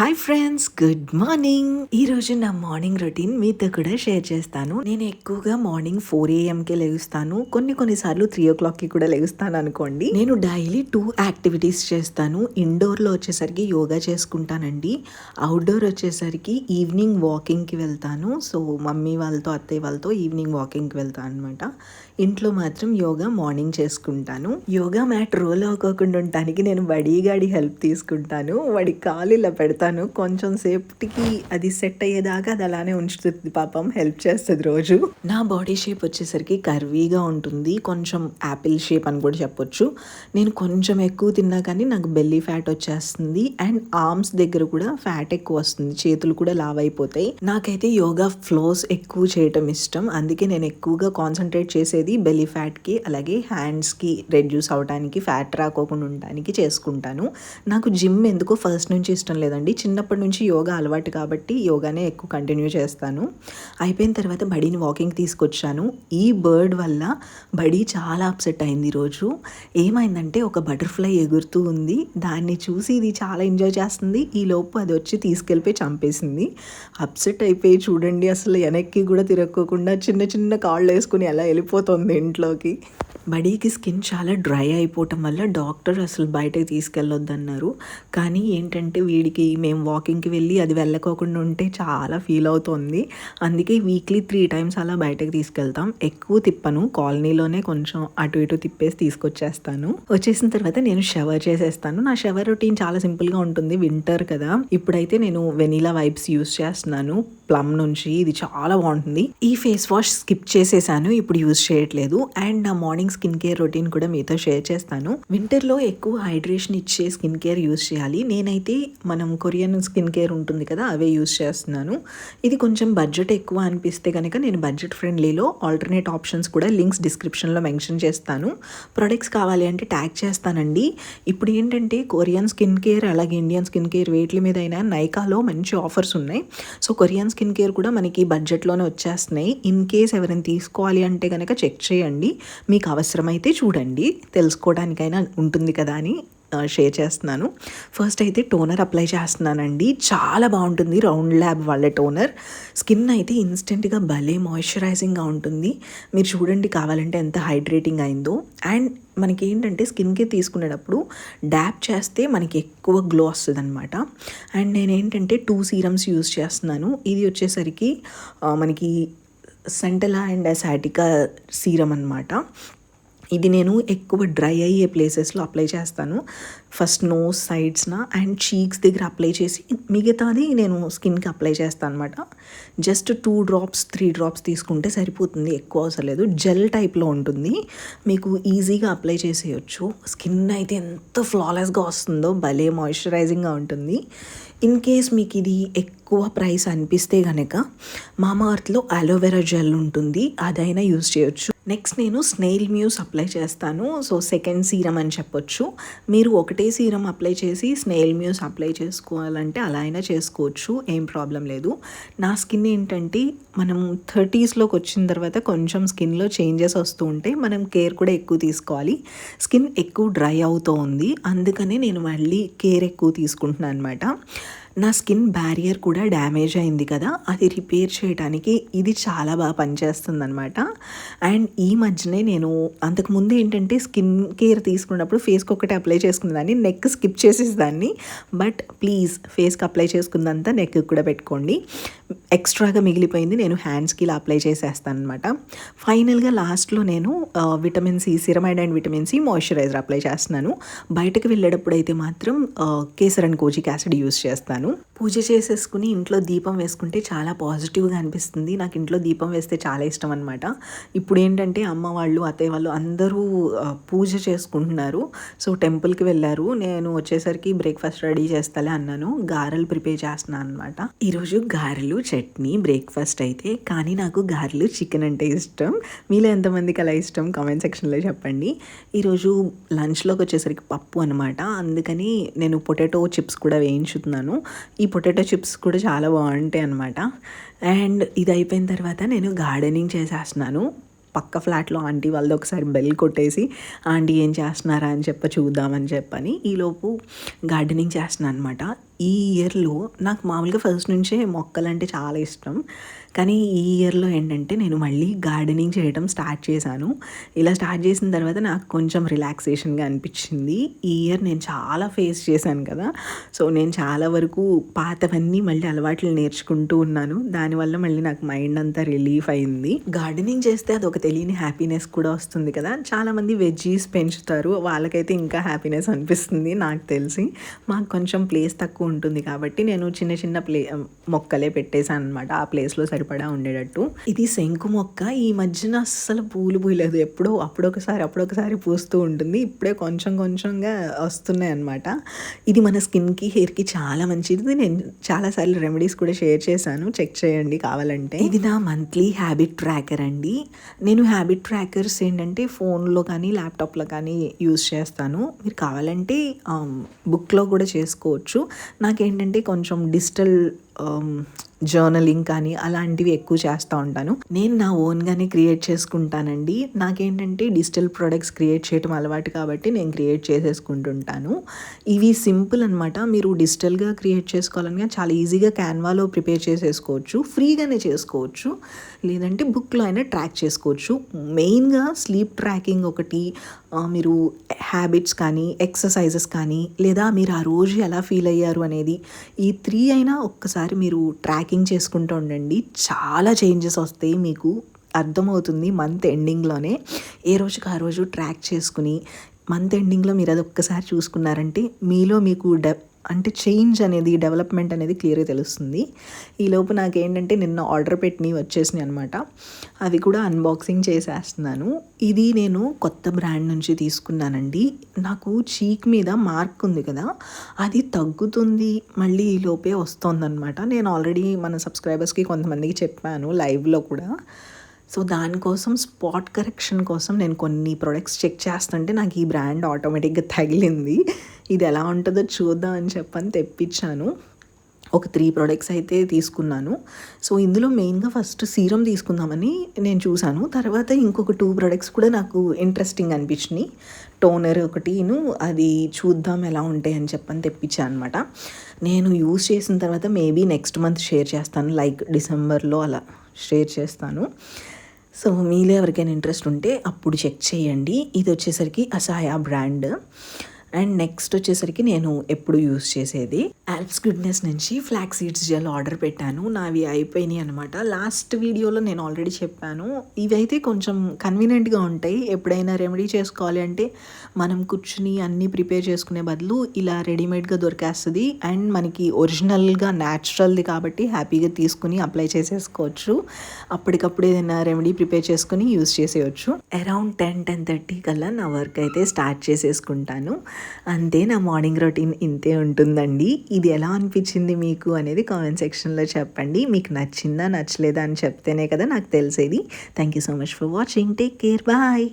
Hi friends good morning ఈ రోజు నా మార్నింగ్ రొటీన్ మీతో కూడా షేర్ చేస్తాను. నేను ఎక్కువగా మార్నింగ్ ఫోర్ ఏఎంకే లెగుస్తాను. కొన్ని కొన్నిసార్లు త్రీ ఓ క్లాక్కి కూడా లెగుస్తాను అనుకోండి. నేను డైలీ టూ యాక్టివిటీస్ చేస్తాను. ఇండోర్లో వచ్చేసరికి యోగా చేసుకుంటానండి. అవుట్డోర్ వచ్చేసరికి ఈవినింగ్ వాకింగ్కి వెళ్తాను. సో మమ్మీ వాళ్ళతో అత్తయ్య వాళ్ళతో ఈవినింగ్ వాకింగ్కి వెళ్తాను అనమాట ఇంట్లో మాత్రం యోగా మార్నింగ్ చేసుకుంటాను. యోగా మ్యాట్ రోల్ అవ్వకుండా ఉండటానికి నేను వడిగాడి హెల్ప్ తీసుకుంటాను. వాడి కాలు ఇలా పెడతాను. కొంచెం సేఫ్టీకి అది సెట్ అయ్యేదాకా అది అలానే ఉంచుతుంది పాపం. హెల్ప్ చేస్తుంది రోజు. నా బాడీ షేప్ వచ్చేసరికి కర్వీగా ఉంటుంది. కొంచెం యాపిల్ షేప్ అని కూడా చెప్పొచ్చు. నేను కొంచెం ఎక్కువ తిన్నా కానీ నాకు బెల్లీ ఫ్యాట్ వచ్చేస్తుంది. అండ్ ఆర్మ్స్ దగ్గర కూడా ఫ్యాట్ ఎక్కువ వస్తుంది. చేతులు కూడా లావ్ అయిపోతాయి నాకైతే యోగా ఫ్లోస్ ఎక్కువ చేయటం ఇష్టం. అందుకే నేను ఎక్కువగా కాన్సన్ట్రేట్ చేసేది బెల్లీ ఫ్యాట్కి అలాగే హ్యాండ్స్కి రెడ్యూస్ అవడానికి ఫ్యాట్ రాకోకుండా ఉండడానికి చేసుకుంటాను. నాకు జిమ్ ఎందుకో ఫస్ట్ నుంచి ఇష్టం లేదండి. చిన్నప్పటి నుంచి యోగా అలవాటు కాబట్టి యోగానే ఎక్కువ కంటిన్యూ చేస్తాను. అయిపోయిన తర్వాత బడీని వాకింగ్ తీసుకొచ్చాను. ఈ బర్డ్ వల్ల బడీ చాలా అప్సెట్ అయింది ఈరోజు ఏమైందంటే ఒక బటర్ఫ్లై ఎగురుతూ ఉంది. దాన్ని చూసి ఇది చాలా ఎంజాయ్ చేస్తుంది. ఈ లోపు అది వచ్చి తీసుకెళ్ళిపోయి చంపేసింది. అప్సెట్ అయిపోయి చూడండి అసలు వెనక్కి కూడా తిరక్కోకుండా చిన్న చిన్న కాళ్ళు వేసుకుని ఎలా వెళ్ళిపోతుంది. ఇంట్లోకి. బడీకి స్కిన్ చాలా డ్రై అయిపోవటం వల్ల డాక్టర్ అసలు బయటకు తీసుకెళ్ళొద్దన్నారు. కానీ ఏంటంటే వీడికి మేము వాకింగ్కి వెళ్ళి అది వెళ్ళకోకుండా ఉంటే చాలా ఫీల్ అవుతుంది. అందుకే వీక్లీ త్రీ టైమ్స్ అలా బయటకు తీసుకెళ్తాం. ఎక్కువ తిప్పను. కాలనీలోనే కొంచెం అటు ఇటు తిప్పేసి తీసుకొచ్చేస్తాను. వచ్చేసిన తర్వాత నేను షవర్ చేసేస్తాను. నా షవర్ రొటీన్ చాలా సింపుల్గా ఉంటుంది. వింటర్ కదా. ఇప్పుడైతే నేను వెనీలా వైబ్స్ యూస్ చేస్తున్నాను. ప్లమ్ నుంచి. ఇది చాలా బాగుంటుంది. ఈ ఫేస్ వాష్ స్కిప్ చేసేసాను. ఇప్పుడు యూస్ చేయట్లేదు అండ్ నా మార్నింగ్ స్కిన్ కేర్ రొటీన్ కూడా మీతో షేర్ చేస్తాను. వింటర్లో ఎక్కువ హైడ్రేషన్ ఇచ్చే స్కిన్ కేర్ యూస్ చేయాలి. నేనైతే మనం కొరియన్ స్కిన్ కేర్ ఉంటుంది కదా అవే యూస్ చేస్తున్నాను. ఇది కొంచెం బడ్జెట్ ఎక్కువ అనిపిస్తే కనుక నేను బడ్జెట్ ఫ్రెండ్లీలో ఆల్టర్నేట్ ఆప్షన్స్ కూడా లింక్స్ డిస్క్రిప్షన్లో మెన్షన్ చేస్తాను. ప్రొడక్ట్స్ కావాలి అంటే ట్యాగ్ చేస్తానండి. ఇప్పుడు ఏంటంటే కొరియన్ స్కిన్ కేర్ అలాగే ఇండియన్ స్కిన్ కేర్ వేట్ల మీద అయినా నైకాలో మంచి ఆఫర్స్ ఉన్నాయి. సో కొరియన్ స్కిన్ కేర్ కూడా మనకి బడ్జెట్లోనే వచ్చేస్తున్నాయి. ఇన్ కేస్ ఎవరైనా తీసుకోవాలి అంటే కనుక చెక్ చేయండి. మీకు అవసరమైతే చూడండి. తెలుసుకోవడానికైనా ఉంటుంది కదా అని షేర్ చేస్తున్నాను. ఫస్ట్ అయితే టోనర్ అప్లై చేస్తున్నానండి. చాలా బాగుంటుంది. రౌండ్ ల్యాబ్ వాళ్ళ టోనర్. స్కిన్ అయితే ఇన్స్టెంట్గా భలే మాయిశ్చరైజింగ్గా ఉంటుంది. మీరు చూడండి కావాలంటే ఎంత హైడ్రేటింగ్ అయిందో. అండ్ మనకి ఏంటంటే స్కిన్కి తీసుకునేటప్పుడు డ్యాప్ చేస్తే మనకి ఎక్కువ గ్లో వస్తుంది అనమాట అండ్ నేను ఏంటంటే టూ సీరమ్స్ యూస్ చేస్తున్నాను. ఇది వచ్చేసరికి మనకి సెంటలా అండ్ అసాటికా సీరం అనమాట ఇది నేను ఎక్కువ డ్రై అయ్యే ప్లేసెస్లో అప్లై చేస్తాను. ఫస్ట్ నోస్ సైడ్స్న అండ్ చీక్స్ దగ్గర అప్లై చేసి మిగతాది నేను స్కిన్కి అప్లై చేస్తాను అనమాట just two drops three drops తీసుకుంటే సరిపోతుంది ఎక్కువ అవసరం లేదు. జెల్ టైప్లో ఉంటుంది. మీకు ఈజీగా అప్లై చేసేయచ్చు. స్కిన్ అయితే ఎంత ఫ్లాలెస్గా వస్తుందో భలే మాయిశ్చరైజింగ్గా ఉంటుంది. ఇన్ కేస్ మీకు ఇది ఎక్కువ ప్రైస్ అనిపిస్తే కనుక మామార్త్లో అలోవెరా జెల్ ఉంటుంది అదైనా యూజ్ చేయొచ్చు. నెక్స్ట్ నేను స్నేల్ మ్యూస్ అప్లై చేస్తాను. సో సెకండ్ సీరం అని చెప్పొచ్చు. మీరు ఒకటే సీరం అప్లై చేసి స్నేల్ మ్యూస్ అప్లై చేసుకోవాలంటే అలా అయినా చేసుకోవచ్చు. ఏం ప్రాబ్లం లేదు. నా స్కిన్ ఏంటంటే మనం థర్టీస్లోకి వచ్చిన తర్వాత కొంచెం స్కిన్లో చేంజెస్ వస్తూ ఉంటాయి. మనం కేర్ కూడా ఎక్కువ తీసుకోవాలి. స్కిన్ ఎక్కువ డ్రై అవుతూ ఉంది అందుకనే నేను మళ్ళీ కేర్ ఎక్కువ తీసుకుంటున్నాను అనమాట నా స్కిన్ బ్యారియర్ కూడా డ్యామేజ్ అయింది కదా అది రిపేర్ చేయడానికి ఇది చాలా బాగా పనిచేస్తుంది అనమాట అండ్ ఈ మధ్యనే నేను అంతకుముందు ఏంటంటే స్కిన్ కేర్ తీసుకున్నప్పుడు ఫేస్కి ఒకటి అప్లై చేసుకునేదాన్ని నెక్ స్కిప్ చేసేదాన్ని బట్ ప్లీజ్ ఫేస్కి అప్లై చేసుకుందంతా నెక్ కూడా పెట్టుకోండి. ఎక్స్ట్రాగా మిగిలిపోయింది నేను హ్యాండ్స్కి ఇలా అప్లై చేసేస్తాను అనమాట ఫైనల్గా లాస్ట్లో నేను vitamin C ceramide and vitamin C moisturiser apply చేస్తున్నాను. బయటకు వెళ్ళేటప్పుడు అయితే మాత్రం kesar and kojic acid use చేస్తాను. పూజ చేసేసుకుని ఇంట్లో దీపం వేసుకుంటే చాలా పాజిటివ్గా అనిపిస్తుంది. నాకు ఇంట్లో దీపం వేస్తే చాలా ఇష్టం అనమాట ఇప్పుడు ఏంటంటే అమ్మ వాళ్ళు అత్తయ్య వాళ్ళు అందరూ పూజ చేసుకుంటున్నారు. సో టెంపుల్కి వెళ్ళారు. నేను వచ్చేసరికి బ్రేక్ఫాస్ట్ రెడీ చేస్తాలే అన్నాను. గారెలు ప్రిపేర్ చేస్తున్నాను అనమాట ఈరోజు గారెలు చట్నీ బ్రేక్ఫాస్ట్ అయితే. కానీ నాకు గారెలు చికెన్ అంటే ఇష్టం. మీలో ఎంతమందికి అలా ఇష్టం? కామెంట్ సెక్షన్లో చెప్పండి. ఈరోజు లంచ్లోకి వచ్చేసరికి పప్పు అనమాట అందుకని నేను పొటాటో చిప్స్ కూడా వేయించుతున్నాను. ఈ పొటాటో చిప్స్ కూడా చాలా బాగుంటాయి అనమాట అండ్ ఇది అయిపోయిన తర్వాత నేను గార్డెనింగ్ చేసేస్తున్నాను. పక్క ఫ్లాట్లో ఆంటీ వాళ్ళది ఒకసారి బెల్ కొట్టేసి ఆంటీ ఏం చేస్తున్నారా అని చెప్ప చూద్దామని చెప్పని ఈలోపు గార్డెనింగ్ చేస్తున్నాను అనమాట ఈ ఇయర్లో నాకు మామూలుగా ఫస్ట్ నుంచే మొక్కలంటే చాలా ఇష్టం. కానీ ఈ ఇయర్లో ఏంటంటే నేను మళ్ళీ గార్డెనింగ్ చేయడం స్టార్ట్ చేశాను. ఇలా స్టార్ట్ చేసిన తర్వాత నాకు కొంచెం రిలాక్సేషన్గా అనిపించింది. ఈ ఇయర్ నేను చాలా ఫేస్ చేశాను కదా. సో నేను చాలా వరకు పాతవన్నీ మళ్ళీ అలవాట్లు నేర్చుకుంటూ ఉన్నాను. దానివల్ల మళ్ళీ నాకు మైండ్ అంతా రిలీఫ్ అయింది. గార్డెనింగ్ చేస్తే అది ఒక తెలియని హ్యాపీనెస్ కూడా వస్తుంది కదా. చాలామంది వెజ్జీస్ పెంచుతారు. వాళ్ళకైతే ఇంకా హ్యాపీనెస్ అనిపిస్తుంది నాకు తెలిసి. మాకు కొంచెం ప్లేస్ తక్కువ ఉంటుంది కాబట్టి నేను చిన్న చిన్న ప్లే మొక్కలే పెట్టేశాను అనమాట ఆ ప్లేస్లో సరిపడా ఉండేటట్టు. ఇది శంకు మొక్క. ఈ మధ్యన అస్సలు పూలు పూయలేదు. ఎప్పుడో అప్పుడొకసారి అప్పుడొకసారి పూస్తూ ఉంటుంది. ఇప్పుడే కొంచెం కొంచెంగా వస్తున్నాయి అనమాట ఇది మన స్కిన్కి హెయిర్కి చాలా మంచిది. నేను చాలాసార్లు రెమెడీస్ కూడా షేర్ చేశాను. చెక్ చేయండి కావాలంటే. ఇది నా మంత్లీ హ్యాబిట్ ట్రాకర్ అండి. నేను హ్యాబిట్ ట్రాకర్స్ ఏంటంటే ఫోన్లో కానీ ల్యాప్టాప్లో కానీ యూస్ చేస్తాను. మీరు కావాలంటే బుక్లో కూడా చేసుకోవచ్చు. నాకేంటంటే కొంచెం డిజిటల్ జర్నలింగ్ కానీ అలాంటివి ఎక్కువ చేస్తూ ఉంటాను. నేను నా ఓన్గానే క్రియేట్ చేసుకుంటానండి. నాకేంటంటే డిజిటల్ ప్రొడక్ట్స్ క్రియేట్ చేయడం అలవాటు కాబట్టి నేను క్రియేట్ చేసేసుకుంటుంటాను. ఇవి సింపుల్ అనమాట మీరు డిజిటల్గా క్రియేట్ చేసుకోవాలని చాలా ఈజీగా క్యాన్వాలో ప్రిపేర్ చేసేసుకోవచ్చు. ఫ్రీగానే చేసుకోవచ్చు. లేదంటే బుక్లో అయినా ట్రాక్ చేసుకోవచ్చు. మెయిన్గా స్లీప్ ట్రాకింగ్ ఒకటి మీరు హ్యాబిట్స్ కానీ ఎక్సర్సైజెస్ కానీ లేదా మీరు ఆ రోజు ఎలా ఫీల్ అయ్యారు అనేది ఈ త్రీ అయినా ఒక్కసారి మీరు ట్రాకింగ్ చేసుకుంటూ ఉండండి. చాలా చేంజెస్ వస్తాయి మీకు. అర్థమవుతుంది మంత్ ఎండింగ్లోనే ఏ రోజుకి ఆ రోజు ట్రాక్ చేసుకుని మంత్ ఎండింగ్లో మీరు అది ఒక్కసారి చూసుకున్నారంటే మీలో మీకు డెప్ అంటే చేంజ్ అనేది డెవలప్మెంట్ అనేది క్లియర్గా తెలుస్తుంది. ఈలోపు నాకేంటంటే నిన్న ఆర్డర్ పెట్టినవి వచ్చేసినాయి అనమాట అవి కూడా అన్బాక్సింగ్ చేసేస్తున్నాను. ఇది నేను కొత్త బ్రాండ్ నుంచి తీసుకున్నానండి. నాకు చీక్ మీద మార్క్ ఉంది కదా అది తగ్గుతుంది మళ్ళీ ఈ లోపే వస్తుందన్నమాట. నేను ఆల్రెడీ మన సబ్స్క్రైబర్స్కి కొంతమందికి చెప్పాను లైవ్లో కూడా. సో దానికోసం స్పాట్ కరెక్షన్ కోసం నేను కొన్ని ప్రొడక్ట్స్ చెక్ చేస్తుంటే నాకు ఈ బ్రాండ్ ఆటోమేటిక్గా తగిలింది. ఇది ఎలా ఉంటుందో చూద్దాం అని చెప్పని తెప్పించాను. ఒక త్రీ ప్రొడక్ట్స్ అయితే తీసుకున్నాను. సో ఇందులో మెయిన్గా ఫస్ట్ సీరం తీసుకుందామని నేను చూశాను. తర్వాత ఇంకొక టూ ప్రొడక్ట్స్ కూడా నాకు ఇంట్రెస్టింగ్ అనిపించినాయి. టోనర్ ఒకటిను అది చూద్దాం ఎలా ఉంటాయి అని చెప్పని తెప్పించాను అనమాట నేను యూజ్ చేసిన తర్వాత మేబీ నెక్స్ట్ మంత్ షేర్ చేస్తాను. లైక్ డిసెంబర్లో అలా షేర్ చేస్తాను. సో మీలో ఎవరికైనా ఇంట్రెస్ట్ ఉంటే అప్పుడు చెక్ చేయండి. ఇది వచ్చేసరికి అసాయా బ్రాండ్. అండ్ నెక్స్ట్ వచ్చేసరికి నేను ఎప్పుడు యూస్ చేసేది ఆల్ప్స్ గుడ్నెస్ నుంచి ఫ్లాక్ సీడ్స్ జెల్ ఆర్డర్ పెట్టాను. నావి అయిపోయినాయి అనమాట లాస్ట్ వీడియోలో నేను ఆల్రెడీ చెప్పాను. ఇవి అయితే కొంచెం కన్వీనియంట్గా ఉంటాయి. ఎప్పుడైనా రెమెడీ చేసుకోవాలి అంటే మనం కూర్చుని అన్నీ ప్రిపేర్ చేసుకునే బదులు ఇలా రెడీమేడ్గా దొరికేస్తుంది. అండ్ మనకి ఒరిజినల్గా న్యాచురల్ది కాబట్టి హ్యాపీగా తీసుకుని అప్లై చేసేసుకోవచ్చు. అప్పటికప్పుడు ఏదైనా రెమెడీ ప్రిపేర్ చేసుకుని యూస్ చేసేయచ్చు. అరౌండ్ టెన్ టెన్ థర్టీ కల్లా నా వర్క్ అయితే స్టార్ట్ చేసేసుకుంటాను. అంతే నా మార్నింగ్ రొటీన్ ఇంతే ఉంటుందండి. ఇది ఎలా అనిపించింది మీకు అనేది కామెంట్ సెక్షన్లో చెప్పండి. మీకు నచ్చిందా నచ్చలేదా అని చెప్తేనే కదా నాకు తెలిసేది. Thank you so much for watching take care bye